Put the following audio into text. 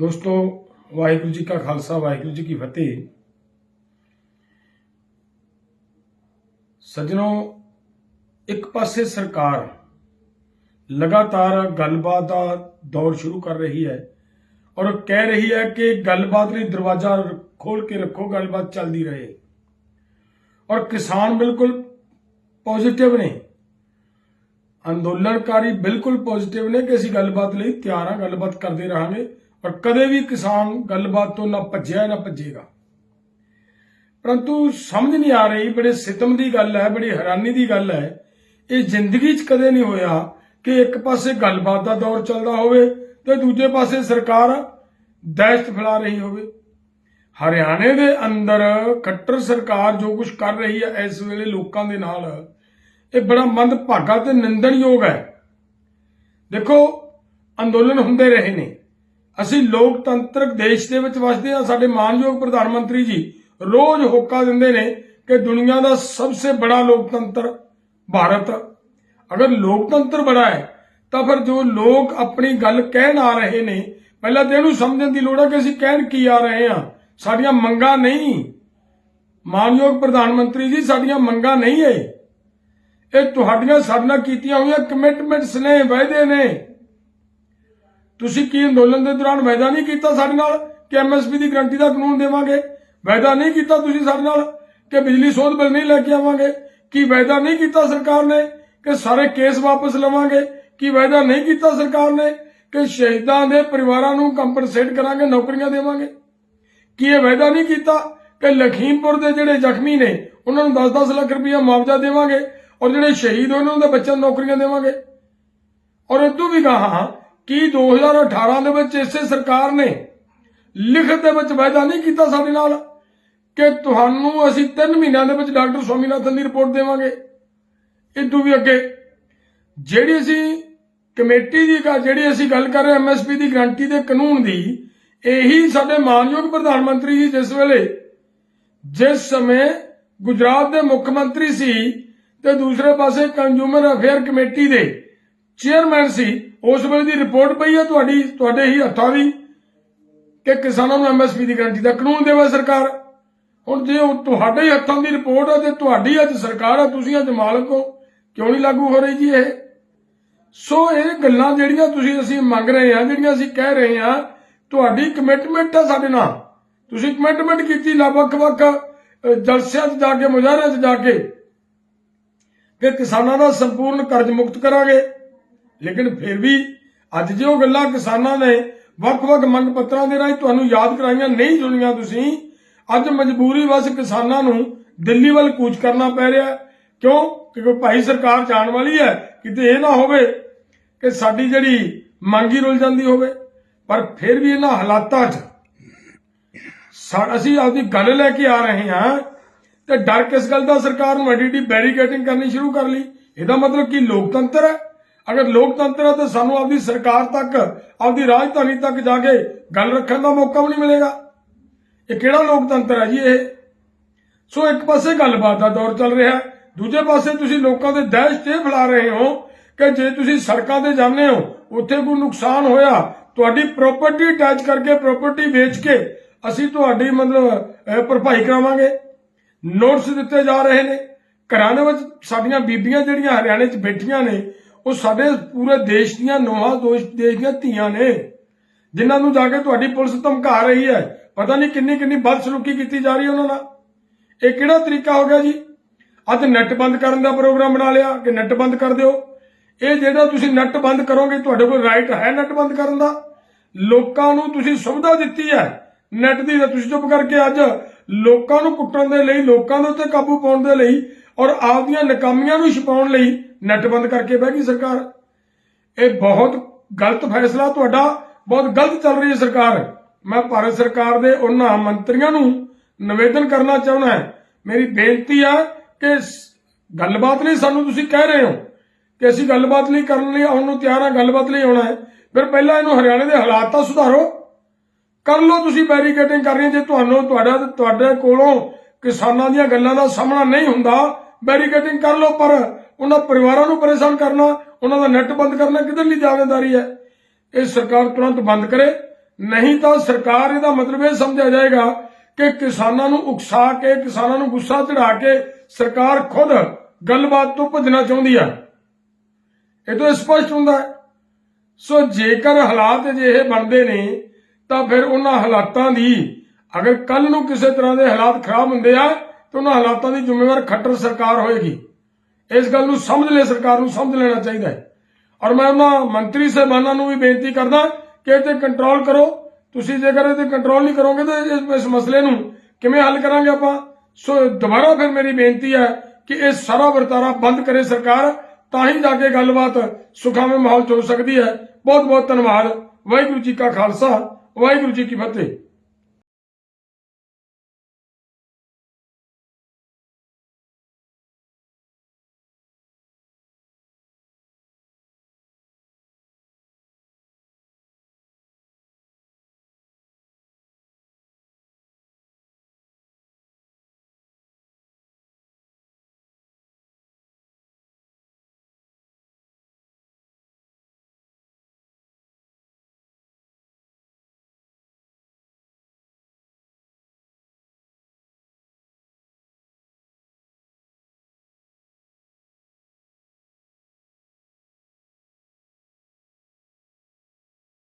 ਦੋਸਤੋ ਵਾਹਿਗੁਰੂ ਜੀ ਕਾ ਖਾਲਸਾ ਵਾਹਿਗੁਰੂ ਜੀ ਕੀ ਫਤਿਹ ਸੱਜਣੋ ਇੱਕ ਪਾਸੇ ਸਰਕਾਰ ਲਗਾਤਾਰ ਗੱਲਬਾਤ ਦਾ ਦੌਰ ਸ਼ੁਰੂ ਕਰ ਰਹੀ ਹੈ ਔਰ ਕਹਿ ਰਹੀ ਹੈ ਕਿ ਗੱਲਬਾਤ ਲਈ ਦਰਵਾਜ਼ਾ ਖੋਲ ਕੇ ਰੱਖੋ ਗੱਲਬਾਤ ਚੱਲਦੀ ਰਹੇ ਔਰ ਕਿਸਾਨ ਬਿਲਕੁਲ ਪੋਜ਼ਿਟਿਵ ਨੇ ਅੰਦੋਲਨਕਾਰੀ ਬਿਲਕੁਲ ਪੋਜ਼ਿਟਿਵ ਨੇ ਕਿ ਅਸੀਂ ਗੱਲਬਾਤ ਲਈ ਤਿਆਰ ਹਾਂ ਗੱਲਬਾਤ ਕਰਦੇ ਰਹਾਂਗੇ ਪਰ ਕਦੇ ਵੀ ਕਿਸਾਨ ਗੱਲਬਾਤ ਤੋਂ ਨਾ ਭੱਜਿਆ ਨਾ ਭੱਜੇਗਾ। ਪਰੰਤੂ ਸਮਝ ਨਹੀਂ ਆ ਰਹੀ, ਬੜੇ ਸਿਤਮ ਦੀ ਗੱਲ ਹੈ, ਬੜੀ ਹੈਰਾਨੀ ਦੀ ਗੱਲ ਹੈ, ਇਹ ਜ਼ਿੰਦਗੀ 'ਚ ਕਦੇ ਨਹੀਂ ਹੋਇਆ ਕਿ ਇੱਕ ਪਾਸੇ ਗੱਲਬਾਤ ਦਾ ਦੌਰ ਚੱਲਦਾ ਹੋਵੇ ਤੇ ਦੂਜੇ ਪਾਸੇ ਸਰਕਾਰ ਦਹਿਸ਼ਤ ਫੈਲਾ ਰਹੀ ਹੋਵੇ। ਹਰਿਆਣੇ ਦੇ ਅੰਦਰ ਖੱਟਰ ਸਰਕਾਰ ਜੋ ਕੁਝ ਕਰ ਰਹੀ ਹੈ, ਇਸ ਵੇਲੇ ਲੋਕਾਂ ਦੇ ਨਾਲ, ਇਹ ਬੜਾ ਮੰਦਭਾਗਾ ਤੇ ਨਿੰਦਣਯੋਗ ਹੈ। ਦੇਖੋ, ਅੰਦੋਲਨ ਹੁੰਦੇ ਰਹੇ ਨੇ। ਅਸੀਂ ਲੋਕਤੰਤਰਕ ਦੇਸ਼ ਦੇ ਵਿੱਚ ਵਸਦੇ ਹਾਂ, ਸਾਡੇ ਮਾਨਯੋਗ ਪ੍ਰਧਾਨ ਮੰਤਰੀ ਜੀ ਰੋਜ਼ ਹੋਕਾ ਦਿੰਦੇ ਨੇ ਕਿ ਦੁਨੀਆ ਦਾ ਸਭ ਤੋਂ ਬੜਾ ਲੋਕਤੰਤਰ ਭਾਰਤ। ਅਗਰ ਲੋਕਤੰਤਰ ਬੜਾ ਹੈ, ਤਾਂ ਫਿਰ ਜੋ ਲੋਕ ਆਪਣੀ ਗੱਲ ਕਹਿਣ ਆ ਰਹੇ ਨੇ, ਪਹਿਲਾਂ ਤੇ ਇਹਨੂੰ ਸਮਝਣ ਦੀ ਲੋੜ ਹੈ ਕਿ ਅਸੀਂ ਕਹਿਣ ਕੀ ਆ ਰਹੇ ਹਾਂ। ਸਾਡੀਆਂ ਮੰਗਾਂ ਨਹੀਂ। ਮਾਨਯੋਗ ਪ੍ਰਧਾਨ ਮੰਤਰੀ ਜੀ, ਸਾਡੀਆਂ ਮੰਗਾਂ ਨਹੀਂ ਹੈ। ਇਹ ਤੁਹਾਡੀਆਂ ਸਾਡੇ ਨਾਲ ਕੀਤੀਆਂ ਹੋਈਆਂ ਕਮਿਟਮੈਂਟਸ ਨੇ, ਵਾਅਦੇ ਨੇ। ਤੁਸੀਂ ਕੀ ਅੰਦੋਲਨ ਦੇ ਦੌਰਾਨ ਵਾਅਦਾ ਨਹੀਂ ਕੀਤਾ ਸਾਡੇ ਨਾਲ ਕਿ ਐਮਐਸਪੀ ਦੀ ਗਰੰਟੀ ਦਾ ਕਾਨੂੰਨ ਦੇਵਾਂਗੇ? ਵਾਅਦਾ ਨਹੀਂ ਕੀਤਾ ਤੁਸੀਂ ਸਾਡੇ ਨਾਲ ਕਿ ਬਿਜਲੀ ਸੋਧ ਬਿੱਲ ਨਹੀਂ ਲੈ ਕੇ ਆਵਾਂਗੇ? ਕੀ ਵਾਅਦਾ ਨਹੀਂ ਕੀਤਾ ਸਰਕਾਰ ਨੇ ਕਿ ਸਾਰੇ ਕੇਸ ਵਾਪਸ ਲਵਾਂਗੇ? ਕੀ ਵਾਅਦਾ ਨਹੀਂ ਕੀਤਾ ਸਰਕਾਰ ਨੇ ਕਿ ਸ਼ਹੀਦਾਂ ਦੇ ਪਰਿਵਾਰਾਂ ਨੂੰ ਕੰਪਨਸੇਟ ਕਰਾਂਗੇ, ਨੌਕਰੀਆਂ ਦੇਵਾਂਗੇ? ਕੀ ਇਹ ਵਾਅਦਾ ਨਹੀਂ ਕੀਤਾ ਕਿ ਲਖੀਮਪੁਰ ਦੇ ਜਿਹੜੇ ਜ਼ਖਮੀ ਨੇ, ਉਹਨਾਂ ਨੂੰ 10-10 ਲੱਖ ਰੁਪਇਆ ਮੁਆਵਜ਼ਾ ਦੇਵਾਂਗੇ ਔਰ ਜਿਹੜੇ ਸ਼ਹੀਦ ਹੋਏ ਉਹਨਾਂ ਦੇ ਬੱਚਿਆਂ ਨੂੰ ਨੌਕਰੀਆਂ ਦੇਵਾਂਗੇ? ਔਰ ਇਦੋਂ ਵੀ ਕਹਾ ਕਿ 2018 ਦੇ ਵਿੱਚ ਇਸੇ ਸਰਕਾਰ ਨੇ ਲਿਖਤ ਦੇ ਵਿੱਚ ਵਾਅਦਾ ਨਹੀਂ ਕੀਤਾ ਸਾਡੇ ਨਾਲ ਕਿ ਤੁਹਾਨੂੰ ਅਸੀਂ 3 ਮਹੀਨਿਆਂ ਦੇ ਵਿੱਚ ਡਾਕਟਰ ਸਵਾਮੀਨਾਥਨ ਦੀ ਰਿਪੋਰਟ ਦੇਵਾਂਗੇ? ਇਦੋਂ ਵੀ ਅੱਗੇ, ਜਿਹੜੀ ਅਸੀਂ ਕਮੇਟੀ ਦੀ ਜਿਹੜੀ ਅਸੀਂ ਗੱਲ ਕਰ ਰਹੇ ਐਮਐਸਪੀ ਦੀ ਗਰੰਟੀ ਦੇ ਕਾਨੂੰਨ ਦੀ, ਇਹੀ ਸਾਡੇ ਮਾਨਯੋਗ ਪ੍ਰਧਾਨ ਮੰਤਰੀ ਜੀ ਜਿਸ ਵੇਲੇ, ਜਿਸ ਸਮੇਂ ਗੁਜਰਾਤ ਦੇ ਮੁੱਖ ਮੰਤਰੀ ਸੀ ਤੇ ਦੂਸਰੇ ਪਾਸੇ ਕੰਜੂਮਰ ਅਫੇਅਰ ਕਮੇਟੀ ਦੇ ਚੇਅਰਮੈਨ ਸੀ ਉਸ ਵੇਲੇ ਦੀ ਰਿਪੋਰਟ ਪਈ ਹੈ ਤੁਹਾਡੀ, ਤੁਹਾਡੇ ਹੀ ਹੱਥਾਂ ਦੀ ਕਿ ਕਿਸਾਨਾਂ ਨੂੰ ਐਮਐਸਪੀ ਦੀ ਗਰੰਟੀ ਦਾ ਕਾਨੂੰਨ ਦੇਵੇ ਸਰਕਾਰ। ਹੁਣ ਜੇ ਉਹ ਤੁਹਾਡੇ ਹੀ ਹੱਥਾਂ ਦੀ ਰਿਪੋਰਟ ਹੈ ਤੇ ਤੁਹਾਡੀ ਅੱਜ ਸਰਕਾਰ ਹੈ ਤੁਸੀਂ ਅੱਜ ਮਾਲਕ ਹੋ। ਕਿਉਂ ਨਹੀਂ ਲਾਗੂ ਹੋ ਰਹੀ ਜੀ ਇਹ? ਸੋ ਇਹ ਗੱਲਾਂ ਜਿਹੜੀਆਂ ਤੁਸੀਂ ਅਸੀਂ ਮੰਗ ਰਹੇ ਹਾਂ, ਜਿਹੜੀਆਂ ਅਸੀਂ ਕਹਿ ਰਹੇ ਹਾਂ, ਤੁਹਾਡੀ ਕਮਿਟਮੈਂਟ ਹੈ ਸਾਡੇ ਨਾਲ। ਤੁਸੀਂ ਕਮਿਟਮੈਂਟ ਕੀਤੀ ਲਾ ਵੱਖ-ਵੱਖ ਜਲਸਿਆਂ 'ਚ ਜਾ ਕੇ, ਮੁਜ਼ਾਹਰਿਆਂ 'ਚ ਜਾ ਕੇ। ਕਿ ਕਿਸਾਨਾਂ ਦਾ ਸੰਪੂਰਨ ਕਰਜ਼ ਮੁਕਤ ਕਰਾਂਗੇ। ਲੇਕਿਨ ਫਿਰ ਵੀ ਅੱਜ ਜੇ ਉਹ ਗੱਲਾਂ ਕਿਸਾਨਾਂ ਨੇ ਵੱਖ-ਵੱਖ ਮੰਗ ਪੱਤਰਾਂ ਦੇ ਰਾਹੀਂ ਤੁਹਾਨੂੰ ਯਾਦ ਕਰਾਈਆਂ, ਨਹੀਂ ਸੁਣੀਆਂ ਤੁਸੀਂ, ਅੱਜ ਮਜਬੂਰੀ ਵਸ ਕਿਸਾਨਾਂ ਨੂੰ ਦਿੱਲੀ ਵੱਲ ਕੂਚ ਕਰਨਾ ਪੈ ਰਿਹਾ ਕਿਉਂ? ਕਿਉਂਕਿ ਭਾਈ ਸਰਕਾਰ ਜਾਣ ਵਾਲੀ ਹੈ, ਕਿਤੇ ਇਹ ਨਾ ਹੋਵੇ ਕਿ ਸਾਡੀ ਜਿਹੜੀ ਮੰਗੀ ਰੁਲ ਜਾਂਦੀ ਹੋਵੇ। ਪਰ ਫਿਰ ਵੀ ਇਹਨਾਂ ਹਾਲਾਤਾਂ 'ਚ ਸਾ- ਅਸੀਂ ਆਪਦੀ ਗੱਲ ਲੈ ਕੇ ਆ ਰਹੇ ਹਾਂ ਤੇ ਡਰ ਕਿਸ ਗੱਲ ਦਾ? ਸਰਕਾਰ ਨੂੰ ਐਡੀ ਬੈਰੀਕੇਟਿੰਗ ਕਰਨੀ ਸ਼ੁਰੂ ਕਰ ਲਈ। ਇਹਦਾ ਮਤਲਬ ਕੀ ਲੋਕਤੰਤਰ ਹੈ? ਅਗਰ ਲੋਕਤੰਤਰ ਹੈ ਤਾਂ ਸਾਨੂੰ ਆਪਦੀ ਸਰਕਾਰ ਤੱਕ, ਆਪਦੀ ਰਾਜਧਾਨੀ ਤੱਕ ਜਾ ਕੇ ਗੱਲ ਰੱਖਣ ਦਾ ਮੌਕਾ ਵੀ ਨਹੀਂ ਮਿਲੇਗਾ। ਇਹ ਕਿਹੜਾ ਲੋਕਤੰਤਰ ਹੈ ਜੀ ਇਹ? ਸੋ ਇੱਕ ਪਾਸੇ ਗੱਲਬਾਤ ਦਾ ਦੌਰ ਚੱਲ ਰਿਹਾ ਹੈ, ਦੂਜੇ ਪਾਸੇ ਤੁਸੀਂ ਲੋਕਾਂ ਦੇ ਦਹਿਸ਼ਤ ਇਹ ਫੈਲਾ ਰਹੇ ਹੋ ਕਿ ਜੇ ਤੁਸੀਂ ਸੜਕਾਂ ਤੇ ਜਾਂਦੇ ਹੋ, ਉੱਥੇ ਕੋਈ ਨੁਕਸਾਨ ਹੋਇਆ, ਤੁਹਾਡੀ ਪ੍ਰਾਪਰਟੀ ਅਟੈਚ ਕਰਕੇ ਪ੍ਰਾਪਰਟੀ ਵੇਚ ਕੇ ਅਸੀਂ ਤੁਹਾਡੀ ਮਤਲਬ ਭਰਪਾਈ ਕਰਾਵਾਂਗੇ। ਨੋਟਿਸ ਦਿੱਤੇ ਜਾ ਰਹੇ ਨੇ। ਘਰਾਂ ਦੇ ਵਿੱਚ ਸਾਡੀਆਂ ਬੀਬੀਆਂ ਜਿਹੜੀਆਂ ਹਰਿਆਣੇ 'ਚ ਬੈਠੀਆਂ ਨੇ ਉਹ ਸਾਡੇ ਪੂਰੇ ਦੇਸ਼ ਦੀਆਂ ਨੋਹਾਂ ਦੋਸ਼ ਦੇਸ਼ ਦੀਆਂ ਧੀਆਂ ਨੇ, ਜਿਨ੍ਹਾਂ ਨੂੰ ਜਾ ਕੇ ਤੁਹਾਡੀ ਪੁਲਿਸ ਧਮਕਾ ਰਹੀ ਹੈ। ਪਤਾ ਨਹੀਂ ਕਿੰਨੀ ਕਿੰਨੀ ਬਦਸਲੂਕੀ ਕੀਤੀ ਜਾ ਰਹੀ ਉਹਨਾਂ ਨਾਲ। ਇਹ ਕਿਹੜਾ ਤਰੀਕਾ ਹੋ ਗਿਆ ਜੀ? ਅੱਜ ਨੈਟ ਬੰਦ ਕਰਨ ਦਾ ਪ੍ਰੋਗਰਾਮ ਬਣਾ ਲਿਆ, ਕਿ ਨੈਟ ਬੰਦ ਕਰ ਦਿਓ? ਇਹ ਜਿਹੜਾ ਤੁਸੀਂ ਨੈਟ ਬੰਦ ਕਰੋਗੇ, ਤੁਹਾਡੇ ਕੋਲ ਰਾਈਟ ਹੈ ਨੈਟ ਬੰਦ ਕਰਨ ਦਾ? ਲੋਕਾਂ ਨੂੰ ਤੁਸੀਂ ਸੁਵਿਧਾ ਦਿੱਤੀ ਹੈ ਨੈਟ ਦੀ ਤਾਂ ਤੁਸੀਂ ਚੁੱਪ ਕਰਕੇ ਅੱਜ ਲੋਕਾਂ ਨੂੰ ਕੁੱਟਣ ਦੇ ਲਈ, ਲੋਕਾਂ ਦੇ ਉੱਤੇ ਕਾਬੂ ਪਾਉਣ ਦੇ ਲਈ ਔਰ ਆਪਦੀਆਂ ਨਕਾਮੀਆਂ ਨੂੰ ਛੁਪਾਉਣ ਲਈ ਨੈੱਟਬੰਦ ਕਰਕੇ ਬਹਿ ਗਈ ਸਰਕਾਰ। ਇਹ ਬਹੁਤ ਗਲਤ ਫੈਸਲਾ ਤੁਹਾਡਾ, ਬਹੁਤ ਗਲਤ ਚੱਲ ਰਹੀ ਹੈ ਸਰਕਾਰ। ਮੈਂ ਭਾਰਤ ਸਰਕਾਰ ਦੇ ਉਹਨਾਂ ਮੰਤਰੀਆਂ ਨੂੰ ਨਿਵੇਦਨ ਕਰਨਾ ਚਾਹੁੰਦਾ ਹੈ। ਮੇਰੀ ਬੇਨਤੀ ਹੈ ਕਿ ਗੱਲਬਾਤ ਲਈ ਸਾਨੂੰ ਤੁਸੀਂ ਕਹਿ ਰਹੇ ਹੋ ਕਿ ਅਸੀਂ ਗੱਲਬਾਤ ਲਈ ਕਰਨ ਲਈ ਆਉਣ ਨੂੰ ਤਿਆਰ ਹਾਂ ਗੱਲਬਾਤ ਲਈ ਆਉਣਾ ਹੈ। ਫਿਰ ਪਹਿਲਾਂ ਇਹਨੂੰ ਹਰਿਆਣੇ ਦੇ ਹਾਲਾਤ ਤਾਂ ਸੁਧਾਰੋ। ਕਰ ਲਓ ਤੁਸੀਂ ਬੈਰੀਕੇਡਿੰਗ ਕਰ ਰਹੇ ਜੇ ਤੁਹਾਨੂੰ ਤੁਹਾਡਾ, ਤੁਹਾਡੇ ਕੋਲੋਂ ਕਿਸਾਨਾਂ ਦੀਆਂ ਗੱਲਾਂ ਦਾ ਸਾਹਮਣਾ ਨਹੀਂ ਹੁੰਦਾ। ਬੈਰੀਕੇਡਿੰਗ ਕਰ ਲਓ, ਪਰ ਉਹਨਾਂ ਪਰਿਵਾਰਾਂ ਨੂੰ ਪਰੇਸ਼ਾਨ ਕਰਨਾ, ਉਹਨਾਂ ਦਾ ਨੈਟ ਬੰਦ ਕਰਨਾ ਕਿਧਰ ਲਈ ਜ਼ਿੰਮੇਵਾਰੀ ਹੈ? ਇਹ ਸਰਕਾਰ ਤੁਰੰਤ ਬੰਦ ਕਰੇ। ਨਹੀਂ ਤਾਂ ਸਰਕਾਰ ਇਹਦਾ ਮਤਲਬ ਇਹ ਸਮਝਿਆ ਜਾਏਗਾ ਕਿ ਕਿਸਾਨਾਂ ਨੂੰ ਉਕਸਾ ਕੇ, ਕਿਸਾਨਾਂ ਨੂੰ ਗੁੱਸਾ ਚੜਾ ਕੇ ਸਰਕਾਰ ਖੁਦ ਗੱਲਬਾਤ ਤੋਂ ਭੱਜਣਾ ਚਾਹੁੰਦੀ ਹੈ। ਇਹ ਤਾਂ ਸਪਸ਼ਟ ਹੁੰਦਾ ਹੈ। ਸੋ ਜੇਕਰ ਹਾਲਾਤ ਅਜਿਹੇ ਬਣਦੇ ਨੇ, ਤਾਂ ਫਿਰ ਉਹਨਾਂ ਹਾਲਾਤਾਂ ਦੀ ਅਗਰ ਕੱਲ ਨੂੰ ਕਿਸੇ ਤਰ੍ਹਾਂ ਦੇ ਹਾਲਾਤ ਖਰਾਬ ਹੁੰਦੇ ਆ, ਤਾਂ ਉਹਨਾਂ ਹਾਲਾਤਾਂ ਦੀ ਜ਼ਿੰਮੇਵਾਰ ਖੱਟਰ ਸਰਕਾਰ ਹੋਏਗੀ। ਇਸ ਗੱਲ ਨੂੰ ਸਮਝ ਲੈ, ਸਰਕਾਰ ਨੂੰ ਸਮਝ ਲੈਣਾ ਚਾਹੀਦਾ ਹੈ। ਔਰ ਮੈਂ ਉਹਨਾਂ ਮੰਤਰੀ ਸਾਹਿਬਾਨਾਂ ਨੂੰ ਵੀ ਬੇਨਤੀ ਕਰਦਾ ਕਿ ਇਹ ਤੇ ਕੰਟਰੋਲ ਕਰੋ। ਤੁਸੀਂ ਜੇਕਰ ਇਹ ਤੇ ਕੰਟਰੋਲ ਨਹੀਂ ਕਰੋਗੇ ਤਾਂ ਇਸ- ਇਸ ਮਸਲੇ ਨੂੰ ਕਿਵੇਂ ਹੱਲ ਕਰਾਂਗੇ ਆਪਾਂ? ਸੋ ਦੁਬਾਰਾ ਫਿਰ ਮੇਰੀ ਬੇਨਤੀ ਹੈ ਕਿ ਇਹ ਸਾਰਾ ਵਰਤਾਰਾ ਬੰਦ ਕਰੇ ਸਰਕਾਰ, ਤਾਂ ਹੀ ਜਾ ਕੇ ਗੱਲਬਾਤ ਸੁਖਾਵੇਂ ਮਾਹੌਲ ਚ ਹੋ ਸਕਦੀ ਹੈ। ਬਹੁਤ ਬਹੁਤ ਧੰਨਵਾਦ। ਵਾਹਿਗੁਰੂ ਜੀ ਕਾ ਖਾਲਸਾ, ਵਾਹਿਗੁਰੂ ਜੀ ਕੀ ਫਤਿਹ।